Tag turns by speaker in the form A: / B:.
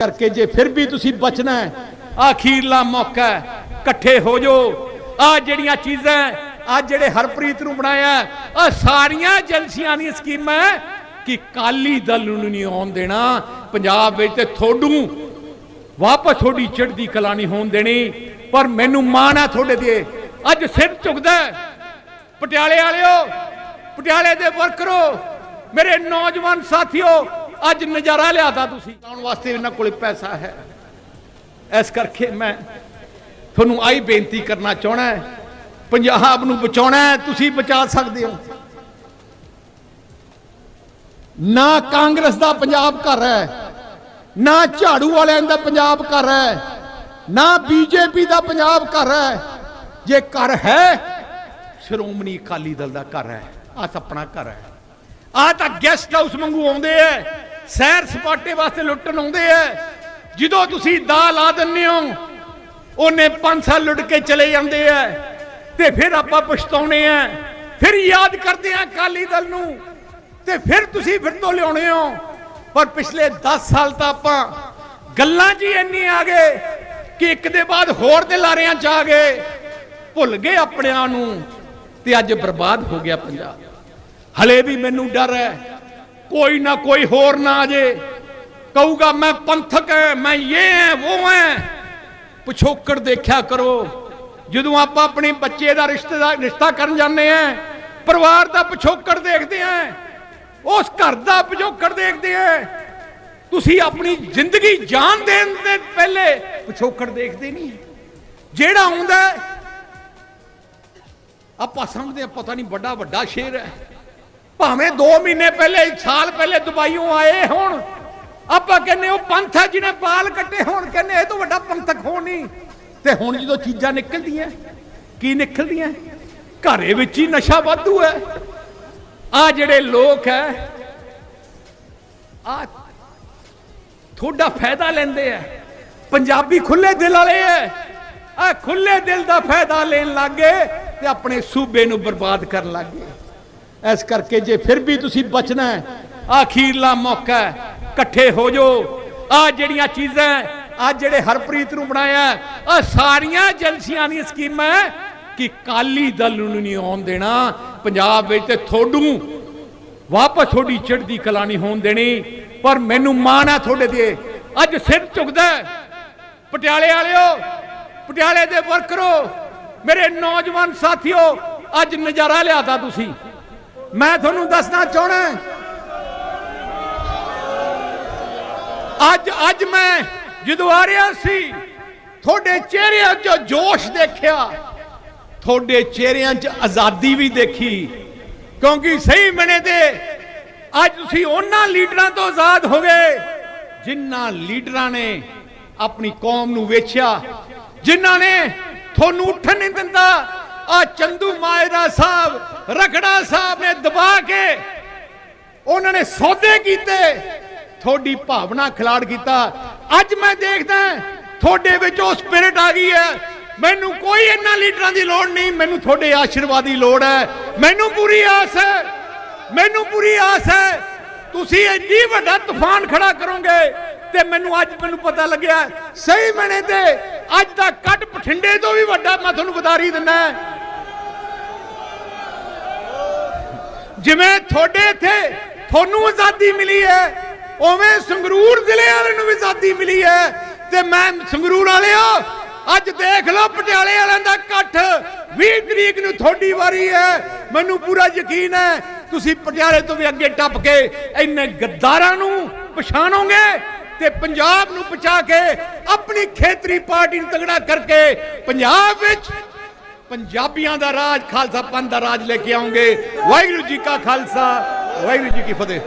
A: ਕਰਕੇ ਜੇ ਫਿਰ ਵੀ ਤੁਸੀਂ ਬਚਣਾ ਹੈ, ਆਖੀਰਲਾ ਮੌਕਾ ਹੈ, ਇਕੱਠੇ ਹੋ ਜਾਓ। ਆ ਜਿਹੜੀਆਂ ਚੀਜ਼ਾਂ ਆ ਜਿਹੜੇ ਹਰਪ੍ਰੀਤ ਨੂੰ ਬਣਾਇਆ ਆ ਸਾਰੀਆਂ ਏਜੰਸੀਆਂ ਦੀਆਂ ਸਕੀਮਾਂ ਕਿ ਕਾਲੀ ਦਲ ਨੂੰ ਨਹੀਂ ਆਉਣ ਦੇਣਾ। ਪੰਜਾਬ ਵਿੱਚ ਤੇ ਥੋੜੂ ਵਾਪਸ ਤੁਹਾਡੀ ਚੜ੍ਹਦੀ ਕਲਾ ਨਹੀਂ ਹੋਣ ਦੇਣੀ, ਪਰ ਮੈਨੂੰ ਮਾਣ ਹੈ ਤੁਹਾਡੇ ਤੇ। ਅੱਜ ਸਿਰ ਝੁਕਦਾ ਹੈ। ਪਟਿਆਲੇ ਵਾਲਿਓ, ਪਟਿਆਲੇ ਦੇ ਵਰਕਰੋ, ਮੇਰੇ ਨੌਜਵਾਨ ਸਾਥੀਓ ਅੱਜ ਨਜ਼ਾਰਾ ਲਿਆਦਾ ਤੁਸੀਂ। ਆਉਣ ਵਾਸਤੇ ਇਹਨਾਂ ਕੋਲੇ ਪੈਸਾ ਹੈ। ਇਸ ਕਰਕੇ ਮੈਂ ਤੁਹਾਨੂੰ ਆਈ ਬੇਨਤੀ ਕਰਨਾ ਚਾਹਣਾ ਹੈ। ਪੰਜਾਬ ਨੂੰ ਬਚਾਉਣਾ ਹੈ, ਤੁਸੀਂ ਬਚਾ ਸਕਦੇ ਹੋ। ਨਾ ਕਾਂਗਰਸ ਦਾ ਪੰਜਾਬ ਘਰ ਹੈ, ਨਾ ਝਾੜੂ ਵਾਲਿਆਂ ਦਾ ਪੰਜਾਬ ਘਰ ਹੈ, ਨਾ ਬੀਜੇਪੀ ਦਾ ਪੰਜਾਬ ਘਰ ਹੈ। ਜੇ ਘਰ ਹੈ, ਸ਼੍ਰੋਮਣੀ ਅਕਾਲੀ ਦਲ ਦਾ ਘਰ ਹੈ। ਆ ਆਪਣਾ ਘਰ ਹੈ। ਆ ਤਾਂ ਗੈਸਟ ਹਾਊਸ ਵਾਂਗੂ ਆਉਂਦੇ ਐ ਸੈਰ ਸਪਾਟੇ ਵਾਸਤੇ ਲੁੱਟਣ ਆਉਂਦੇ ਐ ਜਦੋਂ ਤੁਸੀਂ ਦਾ ਲਾ ਦਿੰਦੇ ਹੋ, ਉਹਨੇ 5 ਸਾਲ ਲੁੱਟ ਕੇ ਚਲੇ ਜਾਂਦੇ ਐ ਤੇ ਫਿਰ ਆਪਾਂ ਪਛਤਾਉਣੇ ਐ ਫਿਰ ਯਾਦ ਕਰਦੇ ਆ ਅਕਾਲੀ ਦਲ ਨੂੰ। ਤੇ ਫਿਰ ਤੁਸੀਂ ਫਿਰ ਤੋਂ ਲਿਆਉਣੇ ਹੋ। ਪਰ ਪਿਛਲੇ 10 ਸਾਲ ਤਾਂ ਆਪਾਂ ਗੱਲਾਂ 'ਚ ਹੀ ਇੰਨੀ ਆ ਗਏ ਕਿ ਇੱਕ ਦੇ ਬਾਅਦ ਹੋਰ ਦੇ ਲਾਰਿਆਂ 'ਚ ਆ ਗਏ। ਭੁੱਲ ਗਏ ਆਪਣਿਆਂ ਨੂੰ। ਤੇ ਅੱਜ ਬਰਬਾਦ ਹੋ ਗਿਆ ਪੰਜਾਬ। ਹਲੇ ਵੀ ਮੈਨੂੰ ਡਰ ਹੈ ਕੋਈ ਨਾ ਕੋਈ ਹੋਰ ਨਾ ਆ ਜੇ। ਕਹੂਗਾ, ਮੈਂ ਪੰਥਕ ਹੈ ਮੈਂ ਇਹ ਹੈ ਉਹ ਹੈ ਪਿਛੋਕੜ ਦੇਖਿਆ ਕਰੋ। ਜਦੋਂ ਆਪਾਂ ਆਪਣੇ ਬੱਚੇ ਦਾ ਰਿਸ਼ਤੇਦਾਰ ਰਿਸ਼ਤਾ ਕਰਨ ਜਾਂਦੇ ਆ ਪਰਿਵਾਰ ਦਾ ਪਿਛੋਕੜ ਦੇਖਦੇ ਆ ਉਸ ਘਰ ਦਾ ਪਿਛੋਕੜ ਦੇਖਦੇ ਆ ਤੁਸੀਂ ਆਪਣੀ ਜ਼ਿੰਦਗੀ ਜਾਨ ਦੇਣ ਦੇ ਪਹਿਲੇ ਪਿਛੋਕੜ ਦੇਖਦੇ ਨਹੀਂ ਜਿਹੜਾ ਆਉਂਦਾ ਆਪਾਂ ਸਮਝਦੇ ਆ, ਪਤਾ ਨਹੀਂ ਵੱਡਾ ਵੱਡਾ ਸ਼ੇਰ ਹੈ ਭਾਵੇਂ 2 ਮਹੀਨੇ ਪਹਿਲੇ ਸਾਲ ਪਹਿਲੇ ਦੁਬਈੋਂ ਆਏ ਹੋਣ, ਆਪਾਂ ਕਹਿੰਨੇ ਉਹ ਪੰਥ ਹੈ ਜਿਹਨੇ ਬਾਲ ਕੱਟੇ ਹੋਣ ਕਹਿੰਨੇ ਇਹ ਤੋਂ ਵੱਡਾ ਪੰਥਕ ਹੋਣ ਨਹੀਂ। ਤੇ ਹੁਣ ਜਦੋਂ ਚੀਜ਼ਾਂ ਨਿਕਲਦੀਆਂ, ਕੀ ਨਿਕਲਦੀਆਂ? ਘਰੇ ਵਿੱਚ ਹੀ ਨਸ਼ਾ ਵਾਧੂ ਹੈ। ਆ ਜਿਹੜੇ ਲੋਕ ਹੈ ਆ ਤੁਹਾਡਾ ਫਾਇਦਾ ਲੈਂਦੇ ਆ ਪੰਜਾਬੀ ਖੁੱਲੇ ਦਿਲ ਵਾਲੇ ਐ ਆ ਖੁੱਲੇ ਦਿਲ ਦਾ ਫਾਇਦਾ ਲੈਣ ਲੱਗੇ ਤੇ ਆਪਣੇ ਸੂਬੇ ਨੂੰ ਬਰਬਾਦ ਕਰਨ ਲੱਗੇ ਇਸ ਕਰਕੇ ਜੇ ਫਿਰ ਵੀ ਤੁਸੀਂ ਬਚਣਾ ਹੈ ਆਖੀਰਲਾ ਮੌਕਾ ਹੈ, ਇਕੱਠੇ ਹੋ ਜਾਓ। ਆ ਜਿਹੜੀਆਂ ਚੀਜ਼ਾਂ ਆ ਜਿਹੜੇ ਹਰਪ੍ਰੀਤ ਨੂੰ ਬਣਾਇਆ ਆ ਸਾਰੀਆਂ ਏਜੰਸੀਆਂ ਦੀਆਂ ਸਕੀਮਾਂ ਕਿ ਕਾਲੀ ਦਲ ਨੂੰ ਨਹੀਂ ਆਉਣ ਦੇਣਾ। ਪੰਜਾਬ ਵਿੱਚ ਤੇ ਥੋੜੂ ਵਾਪਸ ਤੁਹਾਡੀ ਚੜ੍ਹਦੀ ਕਲਾ ਨਹੀਂ ਹੋਣ ਦੇਣੀ, ਪਰ ਮੈਨੂੰ ਮਾਣ ਹੈ ਤੁਹਾਡੇ ਤੇ। ਅੱਜ ਸਿਰ ਝੁਕਦਾ ਹੈ। ਪਟਿਆਲੇ ਵਾਲਿਓ, ਪਟਿਆਲੇ ਦੇ ਵਰਕਰੋ, ਮੇਰੇ ਨੌਜਵਾਨ ਸਾਥੀਓ, ਅੱਜ ਨਜ਼ਾਰਾ ਲਿਆਦਾ ਤੁਸੀਂ। ਮੈਂ ਤੁਹਾਨੂੰ ਦੱਸਣਾ ਚਾਹਣਾ ਅੱਜ ਅੱਜ ਮੈਂ ਜਦੋਂ ਆ ਰਿਹਾ ਸੀ, ਤੁਹਾਡੇ ਚਿਹਰਿਆਂ 'ਚ ਜੋਸ਼ ਦੇਖਿਆ। ਤੁਹਾਡੇ ਚਿਹਰਿਆਂ 'ਚ ਆਜ਼ਾਦੀ ਵੀ ਦੇਖੀ। ਕਿਉਂਕਿ ਸਹੀ ਮਨੇ ਤੇ ਅੱਜ ਤੁਸੀਂ ਉਹਨਾਂ ਲੀਡਰਾਂ ਤੋਂ ਆਜ਼ਾਦ ਹੋ ਗਏ, ਜਿਨ੍ਹਾਂ ਲੀਡਰਾਂ ਨੇ ਆਪਣੀ ਕੌਮ ਨੂੰ ਵੇਚਿਆ, ਜਿਨ੍ਹਾਂ ਨੇ ਤੁਹਾਨੂੰ ਉੱਠਣ ਨਹੀਂ ਦਿੰਦਾ ਆ ਚੰਦੂ ਮਾਇਰਾ ਸਾਹਿਬ, ਰਖੜਾ ਸਾਹਿਬ ਨੇ ਦਬਾ ਕੇ ਉਹਨਾਂ ਨੇ ਸੌਦੇ ਕੀਤੇ। ਤੁਹਾਡੀ ਭਾਵਨਾ ਖਿਲਾੜ ਕੀਤਾ। ਅੱਜ ਮੈਂ ਦੇਖਦਾ ਤੁਹਾਡੇ ਵਿੱਚ ਉਹ ਸਪਿਰਿਟ ਆ ਗਈ ਹੈ। ਮੈਨੂੰ ਕੋਈ ਇਹਨਾਂ ਲੀਡਰਾਂ ਦੀ ਲੋੜ ਨਹੀਂ, ਮੈਨੂੰ ਤੁਹਾਡੇ ਆਸ਼ੀਰਵਾਦ ਦੀ ਲੋੜ ਹੈ। ਮੈਨੂੰ ਪੂਰੀ ਆਸ ਹੈ, ਮੈਨੂੰ ਪੂਰੀ ਆਸ ਹੈ। ਤੁਸੀਂ ਇੰਨੀ ਵੱਡਾ ਤੂਫਾਨ ਖੜਾ ਕਰੋਗੇ ਤੇ ਮੈਨੂੰ ਅੱਜ ਮੈਨੂੰ ਪਤਾ ਲੱਗਿਆ, ਸਹੀ ਮਨੇ ਤੇ ਅੱਜ ਦਾ ਕੱਟ ਬਠਿੰਡੇ ਤੋਂ ਵੀ ਵੱਡਾ ਮੈਂ ਤੁਹਾਨੂੰ ਵਧਾਰੀ ਦਿੰਦਾ ਜਿਵੇਂ ਤੁਹਾਡੇ ਇੱਥੇ ਤੁਹਾਨੂੰ ਆਜ਼ਾਦੀ ਮਿਲੀ ਹੈ, ਉਵੇਂ ਸੰਗਰੂਰ ਜ਼ਿਲ੍ਹੇ ਵਾਲੇ ਨੂੰ ਵੀ ਆਜ਼ਾਦੀ ਮਿਲੀ ਹੈ ਤੇ ਮੈਂ ਸੰਗਰੂਰ ਵਾਲਿਓ ਅੱਜ ਦੇਖ ਲਓ ਪਟਿਆਲੇ ਵਾਲਿਆਂ ਦਾ ਇਕੱਠ 20 ਤਰੀਕ ਨੂੰ ਤੁਹਾਡੀ ਵਾਰੀ ਹੈ, ਮੈਨੂੰ ਪੂਰਾ ਯਕੀਨ ਹੈ, ਤੁਸੀਂ ਪਟਿਆਲੇ ਤੋਂ ਵੀ ਅੱਗੇ ਟੱਪ ਕੇ ਇੰਨੇ ਗੱਦਾਰਾਂ ਨੂੰ ਪਛਾਣੋਗੇ ਤੇ ਪੰਜਾਬ ਨੂੰ ਪਛਾ ਕੇ ਆਪਣੀ ਖੇਤਰੀ ਪਾਰਟੀ ਨੂੰ ਤਗੜਾ ਕਰਕੇ ਪੰਜਾਬ ਵਿੱਚ ਪੰਜਾਬੀਆਂ ਦਾ ਰਾਜ, ਖਾਲਸਾ ਪੰਥ ਦਾ ਰਾਜ ਲੈ ਕੇ ਆਉਂਗੇ। ਵਾਹਿਗੁਰੂ ਜੀ ਕਾ ਖਾਲਸਾ, ਵਾਹਿਗੁਰੂ ਜੀ ਕੀ ਫਤਿਹ।